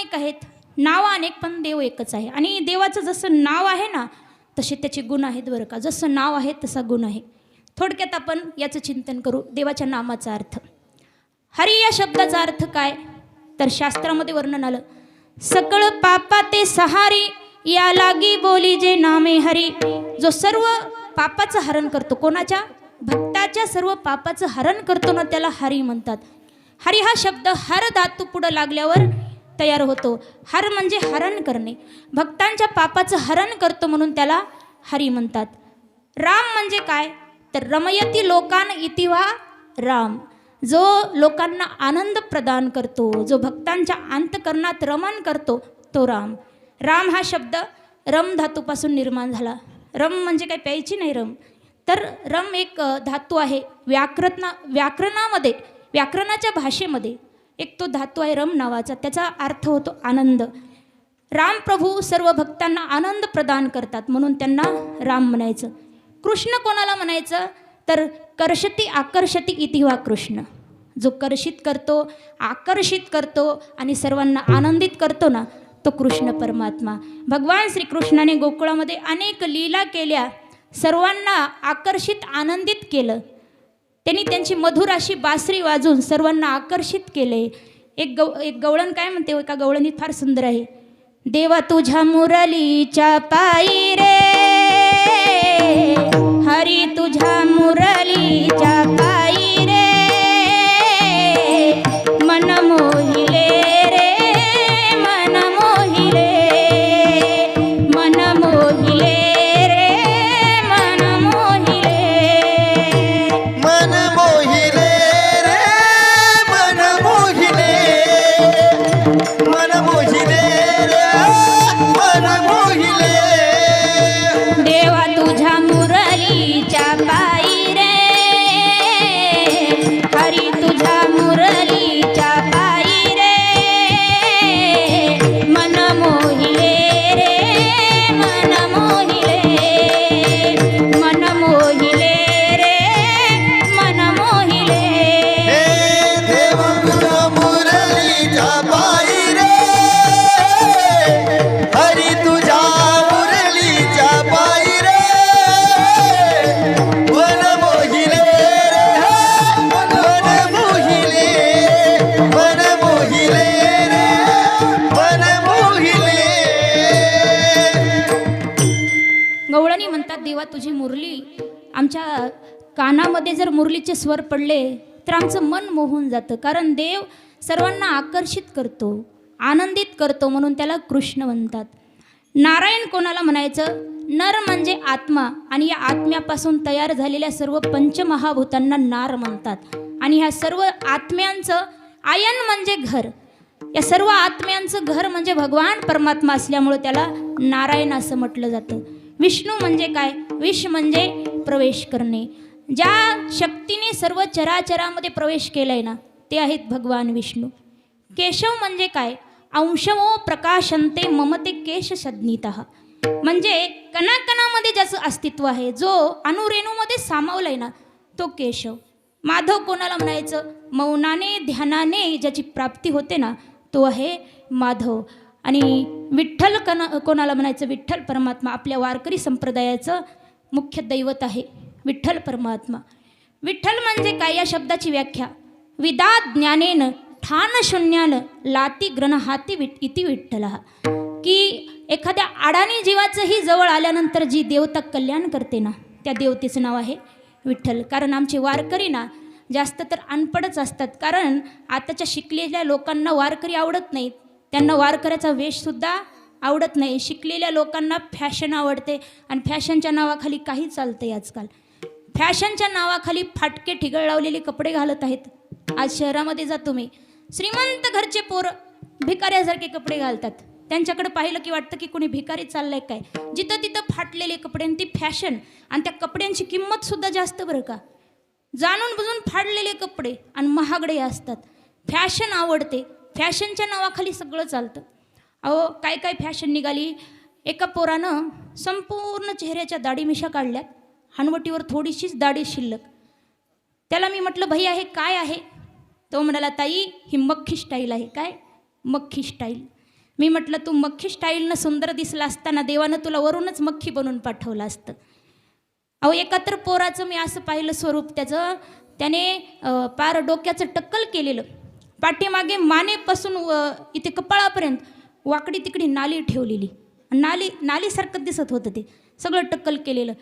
अनेक आहेत. नाव अनेक पण देव एकच आहे. आणि देवाचं जसं नाव आहे ना तसे त्याचे गुण आहेत बरं का. जसं नाव आहे तसा गुण आहे. थोडक्यात आपण याचं चिंतन करू. देवाच्या नामाचा अर्थ. हरी या शब्दाचा अर्थ काय? तर शास्त्रामध्ये वर्णन आलं. सकळ पापा ते सहारी या लागी बोली जे नामे हरी. जो सर्व पापाचं हरण करतो. कोणाच्या? भक्ताच्या सर्व पापाचं हरण करतो ना त्याला हरी म्हणतात. हरी हा शब्द हर धातू पुढं लागल्यावर तयार होतो. हर म्हणजे हरण करणे. भक्तांच्या पापाचं हरण करतो म्हणून त्याला हरी म्हणतात. राम म्हणजे काय? तर रमयती लोकान इतिवा राम. जो लोकांना आनंद प्रदान करतो जो भक्तांच्या अंतकरणात रमण करतो तो राम. राम हा शब्द रम धातूपासून निर्माण झाला. रम म्हणजे काय? प्यायची नाही रम. तर रम एक धातू आहे. व्याकरण व्याकरणामध्ये व्याकरणाच्या भाषेमध्ये. एक तो धातू आहे रम नावाचा त्याचा अर्थ होतो आनंद. राम प्रभू सर्व भक्तांना आनंद प्रदान करतात म्हणून त्यांना राम म्हणायचं. कृष्ण कोणाला म्हणायचं? तर कर्षती आकर्षती इति वा कृष्ण. जो कर्षित करतो आकर्षित करतो आणि सर्वांना आनंदित करतो ना तो कृष्ण परमात्मा. भगवान श्रीकृष्णाने गोकुळामध्ये अनेक लीला केल्या सर्वांना आकर्षित आनंदित केलं. त्यांनी त्यांची मधुर अशी बासरी वाजून सर्वांना आकर्षित केले. एक गव एक गवळण काय म्हणते? एका गवळणीत फार सुंदर आहे. देवा तुझ्या मुरलीच्या पायी रे गवळणी म्हणतात देवा तुझी मुरली. आमच्या कानामध्ये जर मुरलीचे स्वर पडले तर आमचं मन मोहून जातं कारण देव सर्वांना आकर्षित करतो आनंदित करतो म्हणून त्याला कृष्ण म्हणतात. नारायण कोणाला म्हणायचं? नर म्हणजे आत्मा आणि या आत्म्यापासून तयार झालेल्या सर्व पंचमहाभूतांना नार म्हणतात. आणि ह्या सर्व आत्म्यांचं आयन म्हणजे घर. या सर्व आत्म्यांचं घर म्हणजे भगवान परमात्मा असल्यामुळे त्याला नारायण असं म्हटलं जातं. विष्णू म्हणजे काय? विष म्हणजे प्रवेश करणे. ज्या शक्तीने सर्व चराचरामध्ये प्रवेश केलाय ना ते आहेत भगवान विष्णू. केशव म्हणजे काय? अंशवो प्रकाशंते ममते केश सज्ञित. म्हणजे कणाकणामध्ये ज्याचं अस्तित्व आहे जो अणुरेणूमध्ये आहे ना तो केशव. माधव कोणाला म्हणायचं? मौनाने ध्यानाने ज्याची प्राप्ती होते ना तो आहे माधव. आणि विठ्ठल कना कोणाला म्हणायचं? विठ्ठल परमात्मा. आपल्या वारकरी संप्रदायाचं मुख्य दैवत आहे विठ्ठल परमात्मा. विठ्ठल म्हणजे काय? या शब्दाची व्याख्या. विदा ज्ञानेन ठान शून्यानं लाती ग्रहहाती विट इति विठ्ठल. की एखाद्या अडाणी जीवाचंही जवळ आल्यानंतर जी देवता कल्याण करते ना त्या देवतेचं नाव आहे विठ्ठल. कारण आमचे वारकरी ना जास्त तर अनपडच असतात. कारण आताच्या शिकलेल्या लोकांना वारकरी आवडत नाहीत. त्यांना वारकऱ्याचा वेशसुद्धा आवडत नाही. शिकलेल्या लोकांना फॅशन आवडते आणि फॅशनच्या नावाखाली काही चालतंय आजकाल. फॅशनच्या नावाखाली फाटके ठिगळ लावलेले कपडे घालत आहेत. आज शहरामध्ये जातो मी श्रीमंत घरचे पोरं भिकाऱ्यासारखे कपडे घालतात. त्यांच्याकडे पाहिलं की वाटतं की कोणी भिकारी चाललंय काय? जिथं तिथं फाटलेले कपडे आणि ती फॅशन आणि त्या कपड्यांची किंमत सुद्धा जास्त बरं का? जाणून बुजून फाडलेले कपडे आणि महागडे असतात. फॅशन आवडते. फॅशनच्या नावाखाली सगळं चालतं. अहो काय काय फॅशन निघाली? एका पोरानं संपूर्ण चेहऱ्याच्या दाढी मिशा काढल्यात. हनवटीवर थोडीशीच दाढी शिल्लक. त्याला मी म्हटलं भाई हे काय आहे? तो म्हणाला ताई ही मख्खी स्टाईल आहे. काय? मख्खी स्टाईल मी म्हटलं तू मख्खी स्टाईलनं सुंदर दिसला असताना देवानं तुला वरूनच मख्खी बनवून पाठवलं असतं. अहो एकत्र पोराचं मी असं पाहिलं स्वरूप त्याचं त्याने पार डोक्याचं टक्कल केलेलं. पाठीमागे मानेपासून व इथे कपाळापर्यंत वाकडी तिकडी नाली ठेवलेली. नाली नालीसारखं दिसत होतं ते. सगळं टक्कल केलेलं.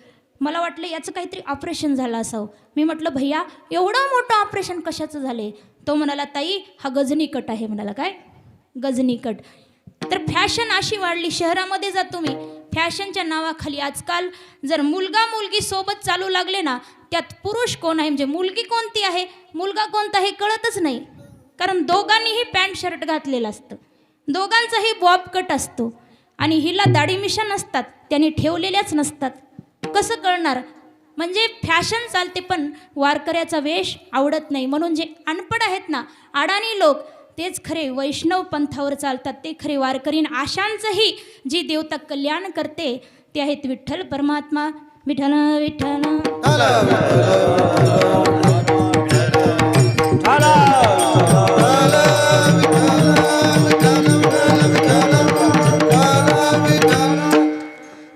मला वाटलं याचं काहीतरी ऑपरेशन झालं असावं. मी म्हटलं भैया एवढं मोठं ऑपरेशन कशाचं झालं आहे तो म्हणाला ताई हा गजनी कट आहे. म्हणाला काय? गजनी कट तर फॅशन अशी वाढली. शहरामध्ये जा तुम्ही फॅशनच्या नावाखाली आजकाल जर मुलगा मुलगी सोबत चालू लागले ना त्यात पुरुष कोण आहे? म्हणजे मुलगी कोणती आहे? मुलगा कोणता हे कळतच नाही. कारण दोघांनीही पॅन्ट शर्ट घातलेलं असतं. दोघांचाही बॉब कट असतो. आणि हिला दाढी मिशा नसतात त्यांनी ठेवलेल्याच नसतात. कसं कळणार? म्हणजे फॅशन चालते पण वारकऱ्याचा वेश आवडत नाही. म्हणून जे अनपड आहेत ना अडाणी लोक तेच खरे वैष्णव पंथावर चालतात ते खरे वारकरीन आशांचंही जी देवता कल्याण करते ते आहेत विठ्ठल परमात्मा. विठ्ठल विठ्ठल.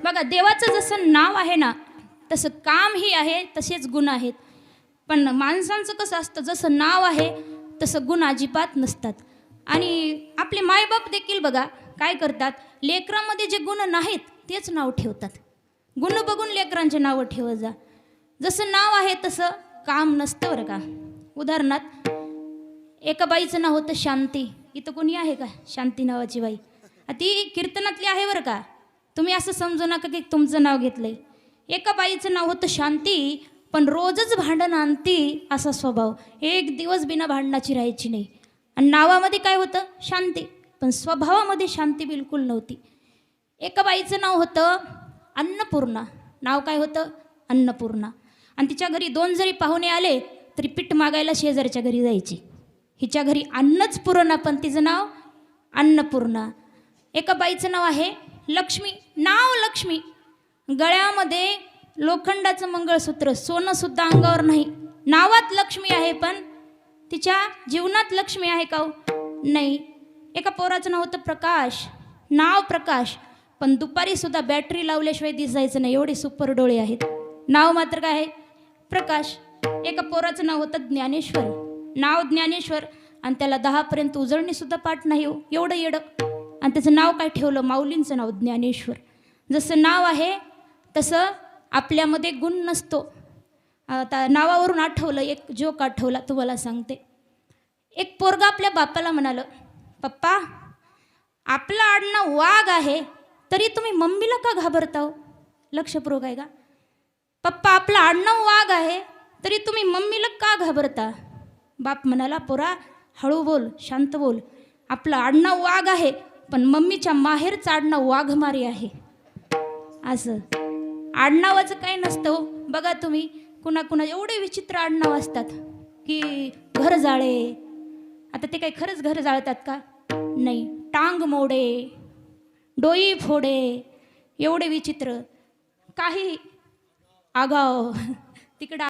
बघा देवाचं जसं नाव आहे ना तसं कामही आहे तसेच गुण आहेत. पण माणसांचं कसं असतं जसं नाव आहे तसं गुण अजिबात नसतात. आणि आपले मायबाप देखील बघा काय करतात? लेकरामध्ये जे गुण नाहीत तेच नाव ठेवतात. गुण बघून लेकरांचे नावं ठेवत जा. जसं नाव आहे तसं काम नसतं बरं का. उदाहरणार्थ एका बाईचं नाव होतं शांती. इथं कोणी आहे का? शांती नावाची बाई. ती कीर्तनातली आहे बरं का. तुम्ही असं समजू नका की तुमचं नाव घेतलंय. एका बाईचं नाव होतं शांती पण रोजच भांडण आणती असा स्वभाव. एक दिवस बिना भांडणाची राहायची नाही. आणि नावामध्ये काय होतं? शांती. पण स्वभावामध्ये शांती बिलकुल नव्हती. एका बाईचं नाव होतं अन्नपूर्णा. नाव काय होतं? अन्नपूर्णा. आणि तिच्या घरी दोन जरी पाहुणे आले तरी पीठ मागायला शेजारच्या घरी जायची. हिच्या घरी अन्नच पुरणा पण तिचं नाव अन्नपूर्णा. एका बाईचं नाव आहे लक्ष्मी. नाव लक्ष्मी. गळ्यामध्ये लोखंडाचं मंगळसूत्र सोनंसुद्धा अंगावर नाही. नावात लक्ष्मी आहे पण तिच्या जीवनात लक्ष्मी आहे का हो? नाही. एका पोराचं नाव होतं प्रकाश. नाव प्रकाश. पण दुपारी सुद्धा बॅटरी लावल्याशिवाय दिसायचं नाही. एवढे सुपर डोळे आहेत. नाव मात्र काय आहे? प्रकाश. एका पोराचं नाव होतं ज्ञानेश्वर. नाव ज्ञानेश्वर आणि त्याला दहापर्यंत उजळणीसुद्धा पाठ नाही हो. एवढं येडं. आणि त्याचं नाव काय ठेवलं? माऊलींचं नाव ज्ञानेश्वर. जसं नाव आहे तसं आपल्यामध्ये गुण नसतो. आता नावावरून आठवलं एक जोक आठवला तुम्हाला सांगते. एक पोरगा आपल्या बापाला म्हणालं पप्पा आपलं आडनाव वाघ आहे तरी तुम्ही मम्मीला का घाबरता हो लक्षपूर्वक आहे का? पप्पा आपलं आडनाव वाघ आहे तरी तुम्ही मम्मीला का घाबरता? बाप म्हणाला पोरा हळू बोल शांत बोल. आपलं आडनाव वाघ आहे पण मम्मीच्या माहेरचं आडनाव वाघमारी आहे. असं. आडनावाचं काही नसतं हो. बघा तुम्ही कुणा कुणा एवढे विचित्र आडनाव असतात की घर जाळे. आता ते काही खरंच घर जाळतात का? नाही. टांग मोडे डोई फोडे एवढे विचित्र. काही आगाव. तिकडं